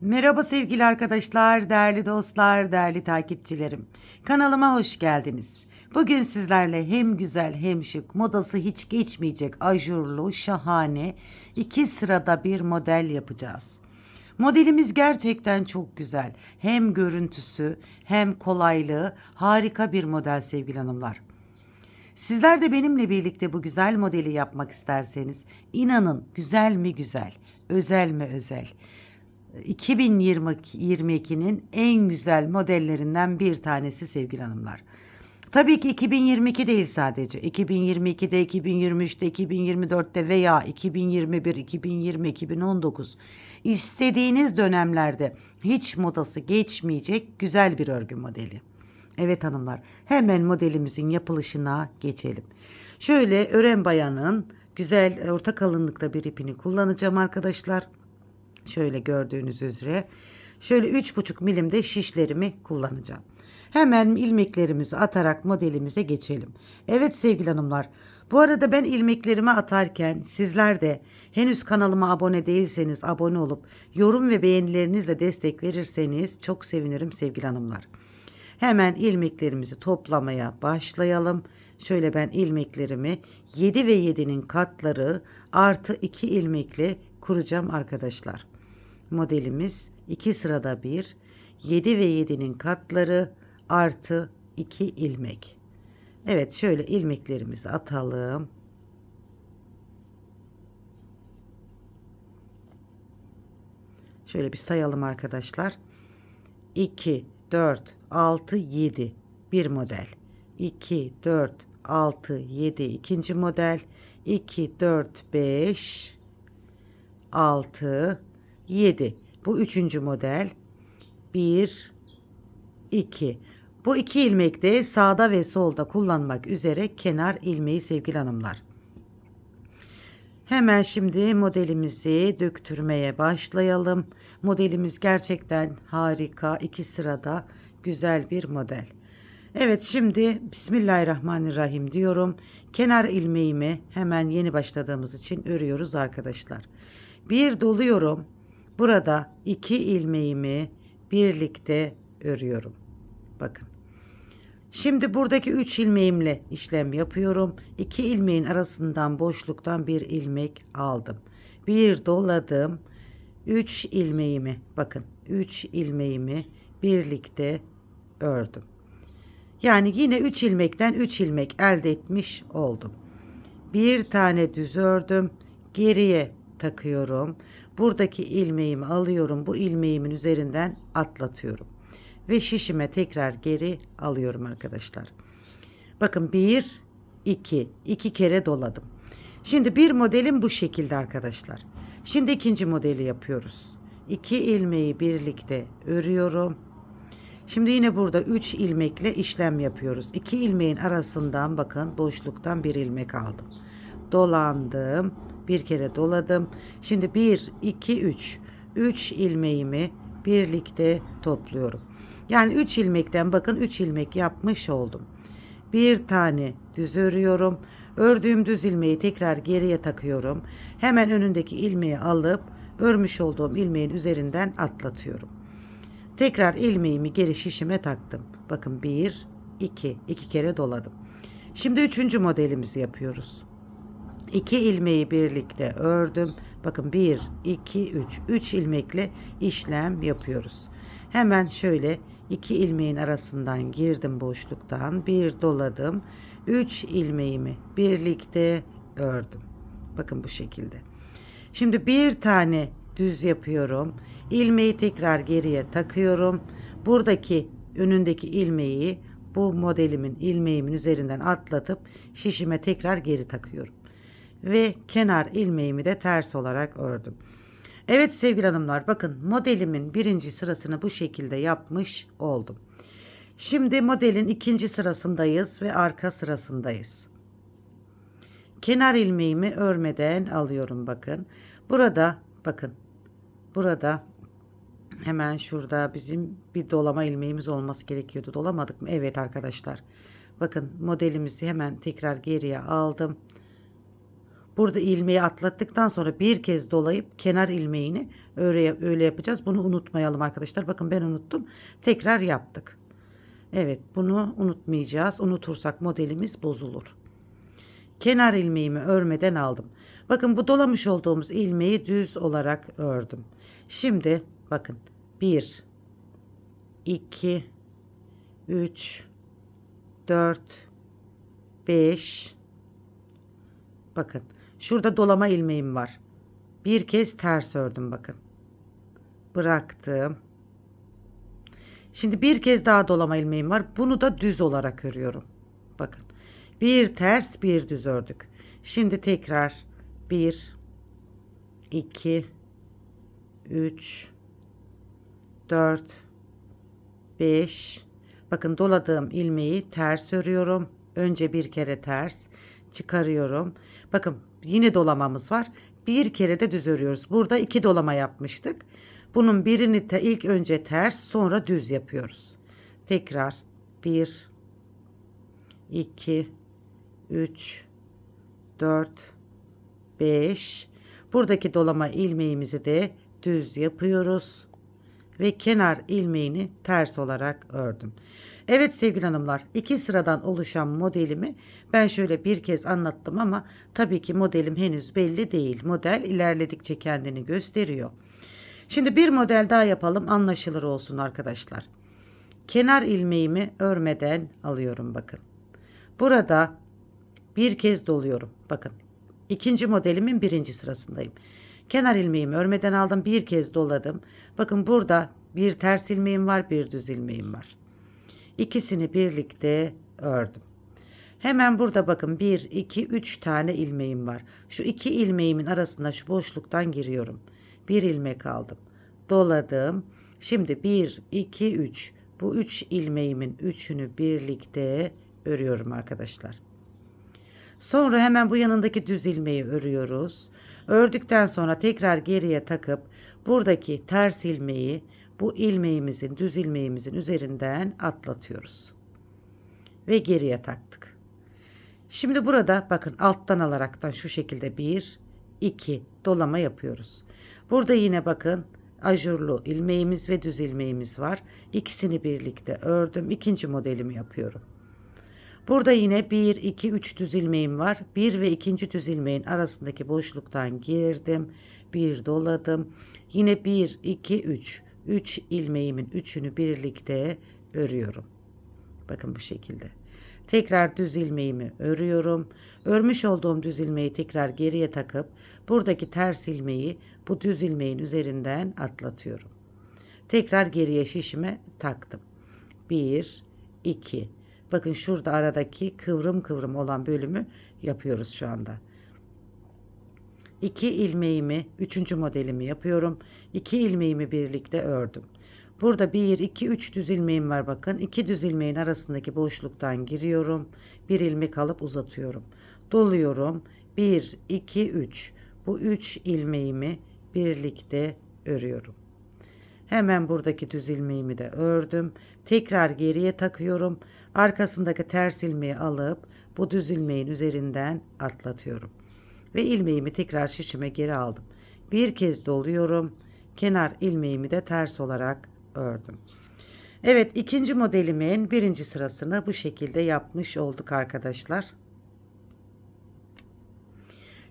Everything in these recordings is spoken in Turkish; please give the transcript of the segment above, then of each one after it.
Merhaba sevgili arkadaşlar, değerli dostlar, değerli takipçilerim. Kanalıma hoş geldiniz. Bugün sizlerle hem güzel hem şık, modası hiç geçmeyecek ajurlu, şahane iki sırada bir model yapacağız. Modelimiz gerçekten çok güzel. Hem görüntüsü hem kolaylığı harika bir model sevgili hanımlar. Sizler de benimle birlikte bu güzel modeli yapmak isterseniz inanın güzel mi güzel, özel mi özel. 2022'nin en güzel modellerinden bir tanesi sevgili hanımlar. Tabii ki 2022 değil sadece. 2022'de, 2023'te, 2024'te veya 2021, 2020, 2019 istediğiniz dönemlerde hiç modası geçmeyecek güzel bir örgü modeli. Evet hanımlar hemen modelimizin yapılışına geçelim. Şöyle ören bayanın güzel orta kalınlıkta bir ipini kullanacağım arkadaşlar. Şöyle gördüğünüz üzere. Şöyle 3,5 milimde şişlerimi kullanacağım. Hemen ilmeklerimizi atarak modelimize geçelim. Evet sevgili hanımlar. Bu arada ben ilmeklerimi atarken sizler de henüz kanalıma abone değilseniz abone olup yorum ve beğenilerinizle destek verirseniz çok sevinirim sevgili hanımlar. Hemen ilmeklerimizi toplamaya başlayalım. Şöyle ben ilmeklerimi 7 ve 7'nin katları artı 2 ilmekle kuracağım arkadaşlar. Modelimiz 2 sırada 1, 7 ve 7'nin katları artı 2 ilmek. Evet şöyle ilmeklerimizi atalım. Şöyle bir sayalım arkadaşlar. 2, 4, 6, 7 bir model. 2, 4, 6, 7 ikinci model. 2, 4, 5, 6, 7. Bu üçüncü model. 1, 2. Bu iki ilmek de sağda ve solda kullanmak üzere kenar ilmeği sevgili hanımlar. Hemen şimdi modelimizi döktürmeye başlayalım. Modelimiz gerçekten harika. iki sırada güzel bir model. Evet şimdi Bismillahirrahmanirrahim diyorum. Kenar ilmeğimi hemen yeni başladığımız için örüyoruz arkadaşlar. Bir doluyorum. Burada iki ilmeğimi birlikte örüyorum. Bakın. Şimdi buradaki 3 ilmeğimle işlem yapıyorum. 2 ilmeğin arasından boşluktan bir ilmek aldım. Bir doladım. 3 ilmeğimi bakın 3 ilmeğimi birlikte ördüm. Yani yine 3 ilmekten 3 ilmek elde etmiş oldum. Bir tane düz ördüm. Geriye takıyorum. Buradaki ilmeğimi alıyorum. Bu ilmeğimin üzerinden atlatıyorum ve şişime tekrar geri alıyorum arkadaşlar. Bakın 1 2 2 kere doladım. Şimdi bir modelim bu şekilde arkadaşlar. Şimdi ikinci modeli yapıyoruz. 2 ilmeği birlikte örüyorum. Şimdi yine burada 3 ilmekle işlem yapıyoruz. 2 ilmeğin arasından bakın boşluktan bir ilmek aldım. Dolandım. Bir kere doladım. Şimdi 1 2 3 3 ilmeğimi birlikte topluyorum. Yani 3 ilmekten bakın 3 ilmek yapmış oldum. Bir tane düz örüyorum. Ördüğüm düz ilmeği tekrar geriye takıyorum. Hemen önündeki ilmeği alıp örmüş olduğum ilmeğin üzerinden atlatıyorum. Tekrar ilmeğimi geri şişime taktım. Bakın 1 2 2 kere doladım. Şimdi üçüncü modelimizi yapıyoruz. 2 ilmeği birlikte ördüm. Bakın 1 2 3 3 ilmekle işlem yapıyoruz. Hemen şöyle iki ilmeğin arasından girdim boşluktan bir doladım. Üç ilmeğimi birlikte ördüm. Bakın bu şekilde. Şimdi bir tane düz yapıyorum. İlmeği tekrar geriye takıyorum. Buradaki önündeki ilmeği bu modelimin ilmeğimin üzerinden atlatıp şişime tekrar geri takıyorum. Ve kenar ilmeğimi de ters olarak ördüm. Evet sevgili hanımlar bakın modelimin birinci sırasını bu şekilde yapmış oldum. Şimdi modelin ikinci sırasındayız ve arka sırasındayız. Kenar ilmeğimi örmeden alıyorum bakın. Burada bakın burada hemen şurada bizim bir dolama ilmeğimiz olması gerekiyordu. Dolamadık mı? Evet arkadaşlar. Bakın modelimizi hemen tekrar geriye aldım. Burada ilmeği atlattıktan sonra bir kez dolayıp kenar ilmeğini öyle, öyle yapacağız. Bunu unutmayalım arkadaşlar. Bakın ben unuttum. Tekrar yaptık. Evet bunu unutmayacağız. Unutursak modelimiz bozulur. Kenar ilmeğimi örmeden aldım. Bakın bu dolamış olduğumuz ilmeği düz olarak ördüm. Şimdi bakın 1 2 3 4 5 Bakın şurada dolama ilmeğim var. Bir kez ters ördüm bakın. Bıraktım. Şimdi bir kez daha dolama ilmeğim var. Bunu da düz olarak örüyorum. Bakın. Bir ters bir düz ördük. Şimdi tekrar 1 2 3 4 5 Bakın doladığım ilmeği ters örüyorum. Önce bir kere ters çıkarıyorum. Bakın yine dolamamız var. Bir kere de düz örüyoruz. Burada iki dolama yapmıştık. Bunun birini de ilk önce ters sonra düz yapıyoruz. Tekrar 1 2 3 4 5 Buradaki dolama ilmeğimizi de düz yapıyoruz ve kenar ilmeğini ters olarak ördüm. Evet sevgili hanımlar iki sıradan oluşan modelimi ben şöyle bir kez anlattım ama tabii ki modelim henüz belli değil. Model ilerledikçe kendini gösteriyor. Şimdi bir model daha yapalım anlaşılır olsun arkadaşlar. Kenar ilmeğimi örmeden alıyorum bakın. Burada bir kez doluyorum. Bakın ikinci modelimin birinci sırasındayım. Kenar ilmeğimi örmeden aldım. Bir kez doladım. Bakın burada bir ters ilmeğim var, bir düz ilmeğim var. İkisini birlikte ördüm. Hemen burada bakın 1, 2, 3 tane ilmeğim var. Şu iki ilmeğimin arasında şu boşluktan giriyorum. Bir ilmek aldım. Doladım. Şimdi 1, 2, 3. Bu 3 ilmeğimin üçünü birlikte örüyorum arkadaşlar. Sonra hemen bu yanındaki düz ilmeği örüyoruz. Ördükten sonra tekrar geriye takıp buradaki ters ilmeği bu ilmeğimizin düz ilmeğimizin üzerinden atlatıyoruz. Ve geriye taktık. Şimdi burada bakın alttan alaraktan şu şekilde bir, iki dolama yapıyoruz. Burada yine bakın ajurlu ilmeğimiz ve düz ilmeğimiz var. İkisini birlikte ördüm. İkinci modelimi yapıyorum. Burada yine 1, 2, 3 düz ilmeğim var. 1 ve 2. düz ilmeğin arasındaki boşluktan girdim. 1 doladım. Yine 1, 2, 3. 3 ilmeğimin üçünü birlikte örüyorum. Bakın bu şekilde. Tekrar düz ilmeğimi örüyorum. Örmüş olduğum düz ilmeği tekrar geriye takıp buradaki ters ilmeği bu düz ilmeğin üzerinden atlatıyorum. Tekrar geriye şişime taktım. 1 2 Bakın şurada aradaki kıvrım kıvrım olan bölümü yapıyoruz şu anda. 2 ilmeğimi, üçüncü modelimi yapıyorum. 2 ilmeğimi birlikte ördüm. Burada 1, 2, 3 düz ilmeğim var bakın. 2 düz ilmeğin arasındaki boşluktan giriyorum. Bir ilmek alıp uzatıyorum. Doluyorum. 1, 2, 3. Bu 3 ilmeğimi birlikte örüyorum. Hemen buradaki düz ilmeğimi de ördüm. Tekrar geriye takıyorum. Arkasındaki ters ilmeği alıp bu düz ilmeğin üzerinden atlatıyorum. Ve ilmeğimi tekrar şişime geri aldım. Bir kez doluyorum. Kenar ilmeğimi de ters olarak ördüm. Evet ikinci modelimin birinci sırasını bu şekilde yapmış olduk arkadaşlar.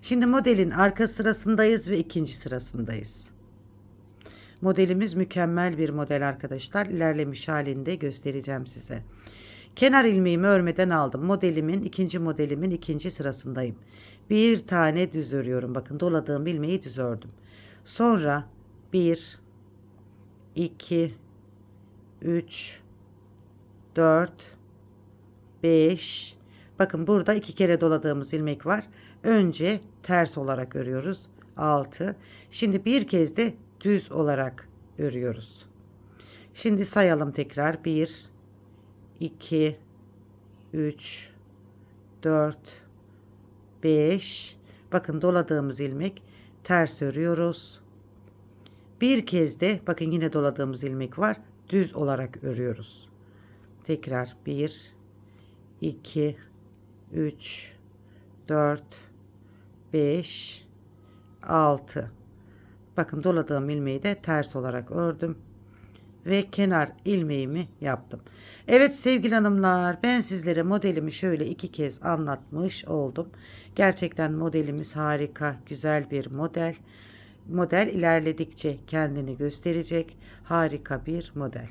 Şimdi modelin arka sırasındayız ve ikinci sırasındayız. Modelimiz mükemmel bir model arkadaşlar. İlerlemiş halinde göstereceğim size. Kenar ilmeğimi örmeden aldım. Modelimin ikinci modelimin ikinci sırasındayım. Bir tane düz örüyorum. Bakın doladığım ilmeği düz ördüm. Sonra 1 2 3 4 5 Bakın burada iki kere doladığımız ilmek var. Önce ters olarak örüyoruz. 6. Şimdi bir kez de düz olarak örüyoruz. Şimdi sayalım tekrar. 1 2 3 4 5 Bakın doladığımız ilmek ters örüyoruz. Bir kez de bakın yine doladığımız ilmek var. Düz olarak örüyoruz. Tekrar 1 2 3 4 5 6 Bakın doladığım ilmeği de ters olarak ördüm ve kenar ilmeğimi yaptım. Evet sevgili hanımlar ben sizlere modelimi şöyle iki kez anlatmış oldum. Gerçekten modelimiz harika güzel bir model. Model ilerledikçe kendini gösterecek harika bir model.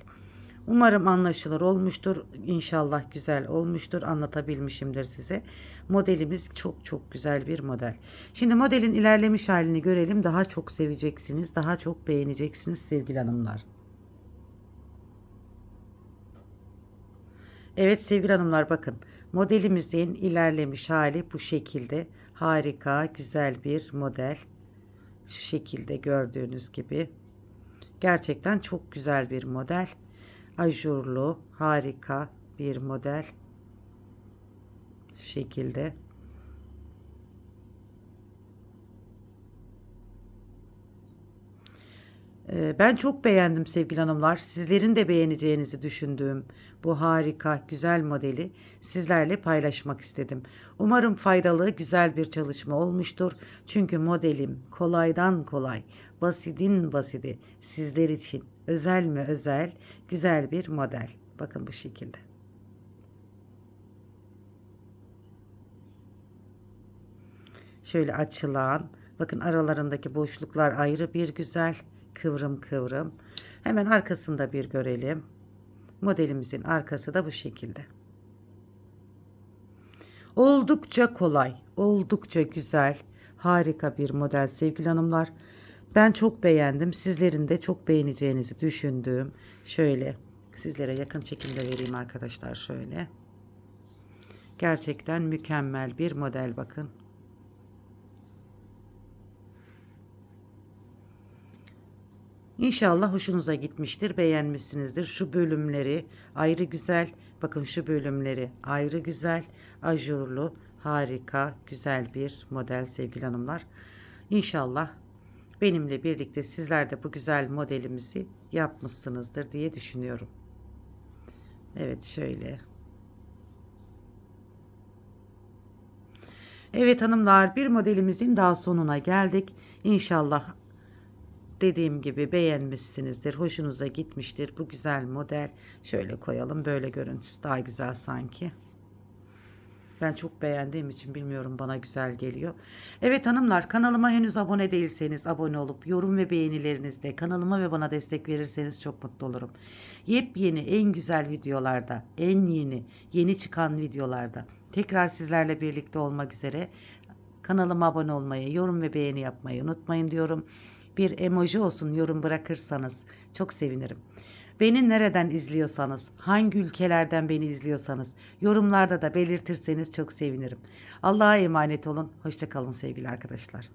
Umarım anlaşılır olmuştur. İnşallah güzel olmuştur. Anlatabilmişimdir size. Modelimiz çok çok güzel bir model. Şimdi modelin ilerlemiş halini görelim. Daha çok seveceksiniz. Daha çok beğeneceksiniz sevgili hanımlar. Evet sevgili hanımlar bakın. Modelimizin ilerlemiş hali bu şekilde. Harika, güzel bir model. Şu şekilde gördüğünüz gibi. Gerçekten çok güzel bir model. Ajurlu, harika bir model. Şu şekilde. Ben çok beğendim sevgili hanımlar. Sizlerin de beğeneceğinizi düşündüğüm bu harika, güzel modeli sizlerle paylaşmak istedim. Umarım faydalı, güzel bir çalışma olmuştur. Çünkü modelim kolaydan kolay, basitin basiti sizler için özel mi özel, güzel bir model. Bakın bu şekilde. Şöyle açılan, bakın aralarındaki boşluklar ayrı bir güzel kıvrım kıvrım. Hemen arkasında bir görelim. Modelimizin arkası da bu şekilde. Oldukça kolay, oldukça güzel, harika bir model sevgili hanımlar. Ben çok beğendim. Sizlerin de çok beğeneceğinizi düşündüğüm şöyle sizlere yakın çekimde vereyim arkadaşlar şöyle. Gerçekten mükemmel bir model bakın. İnşallah hoşunuza gitmiştir, beğenmişsinizdir. Şu bölümleri ayrı güzel. Bakın şu bölümleri ayrı güzel. Ajurlu, harika, güzel bir model sevgili hanımlar. İnşallah benimle birlikte sizler de bu güzel modelimizi yapmışsınızdır diye düşünüyorum. Evet şöyle. Evet hanımlar bir modelimizin daha sonuna geldik. İnşallah dediğim gibi beğenmişsinizdir. Hoşunuza gitmiştir. Bu güzel model. Şöyle koyalım. Böyle görüntüsü daha güzel sanki. Ben çok beğendiğim için bilmiyorum bana güzel geliyor. Evet hanımlar kanalıma henüz abone değilseniz abone olup yorum ve beğenilerinizle kanalıma ve bana destek verirseniz çok mutlu olurum. Yepyeni en güzel videolarda en yeni yeni çıkan videolarda tekrar sizlerle birlikte olmak üzere kanalıma abone olmayı yorum ve beğeni yapmayı unutmayın diyorum bir emoji olsun yorum bırakırsanız çok sevinirim. Beni nereden izliyorsanız, hangi ülkelerden beni izliyorsanız yorumlarda da belirtirseniz çok sevinirim. Allah'a emanet olun. Hoşçakalın sevgili arkadaşlar.